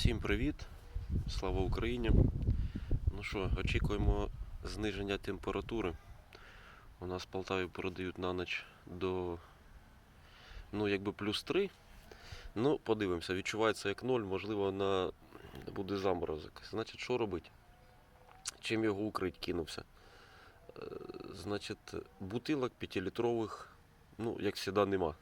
Всім привіт! Слава Україні! Ну що, очікуємо зниження температури. У нас в Полтаві передають на ніч до ну, якби плюс 3. Ну, подивимося, відчувається як 0, можливо, на... буде заморозок. Значить, що робити? Чим його укрить кинувся? Е, Значить, бутилок 5-літрових, ну, як завжди, нема.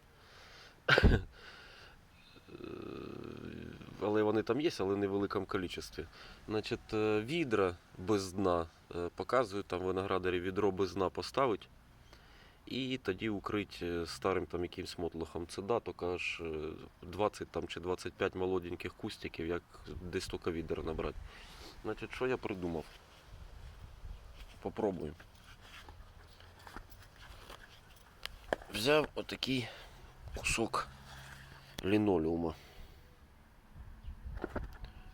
Але вони там є, але не в великому кількості. Значить, е, відра без дна е, показують, там виноградарі відро без дна поставить. І тоді укрить е, старим там якимсь мотлохом. Це да, аж е, 20 там, чи 25 молоденьких кустиків, як десь тільки відер набрати. Значить, що я придумав? Попробуємо. Взяв отакий кусок лінолеума.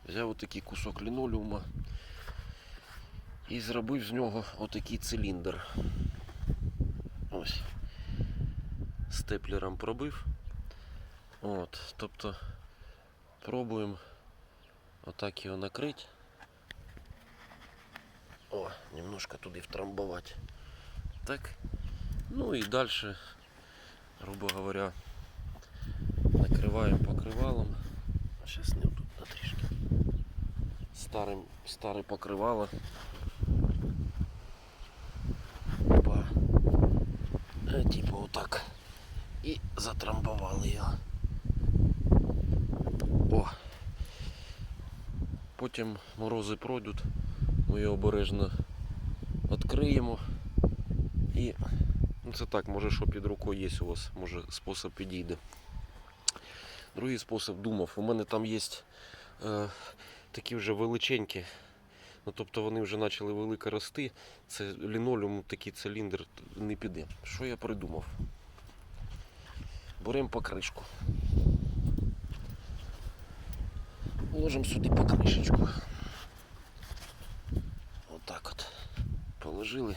Взяв отакий кусок лінолеума і зробив з нього отакий циліндр. Ось. Степлером пробив. От, тобто пробуємо отак його накрити. О, немножко туди втрамбувати. Так. Ну і далі, грубо говоря, накриваємо покривалом. Зараз не. Старим, старе покривало. Опа. Е, Типу отак. І затрамбували його. О. Потім морози пройдуть, ми його обережно відкриємо і ну це так, може що під рукою є у вас, може спосіб підійде. Другий спосіб думав, у мене там є е, такі вже величенькі. Ну, тобто вони вже почали велико рости. Це лінолеум, такий циліндр не піде. Що я придумав? Беремо покришку. Ложимо сюди покришечку. Отак от. Положили.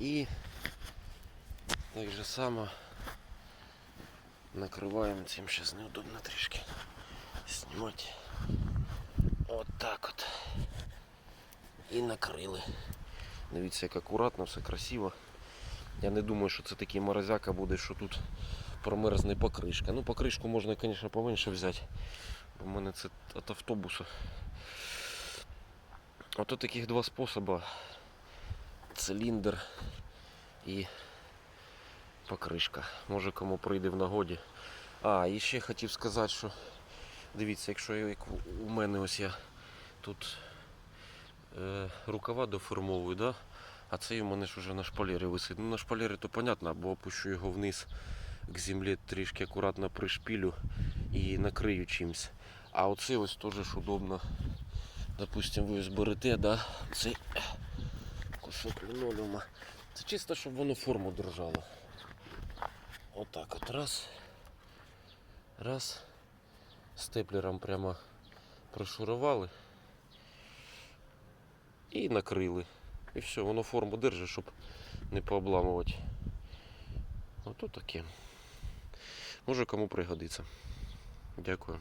І так же само накриваємо цим зараз неудобно трішки знімати. От так от. І накрили. Дивіться, як акуратно, все красиво. Я не думаю, що це такий морозяка буде, що тут промерзне покришка. Ну, покришку можна, звісно, поменше взяти. Бо мене це від автобуса. Ото таких два способи. Циліндр і покришка. Може кому прийде в нагоді. А, і ще хотів сказати, що дивіться, якщо як у- мене ось я тут е, рукава доформовую, да? а цей у мене ж уже на шпалері висить. Ну на шпалері то понятно, бо опущу його вниз к землі трішки акуратно пришпілю і накрию чимось. А оце ось теж удобно. Допустим, ви зберете, да? цей кусок лінолеума. Це чисто, щоб воно форму держало. Отак от раз. Раз. Степлером прямо прошурували і накрили. І все, воно форму держить, щоб не пообламувати. Ото таке. Може кому пригодиться. Дякую.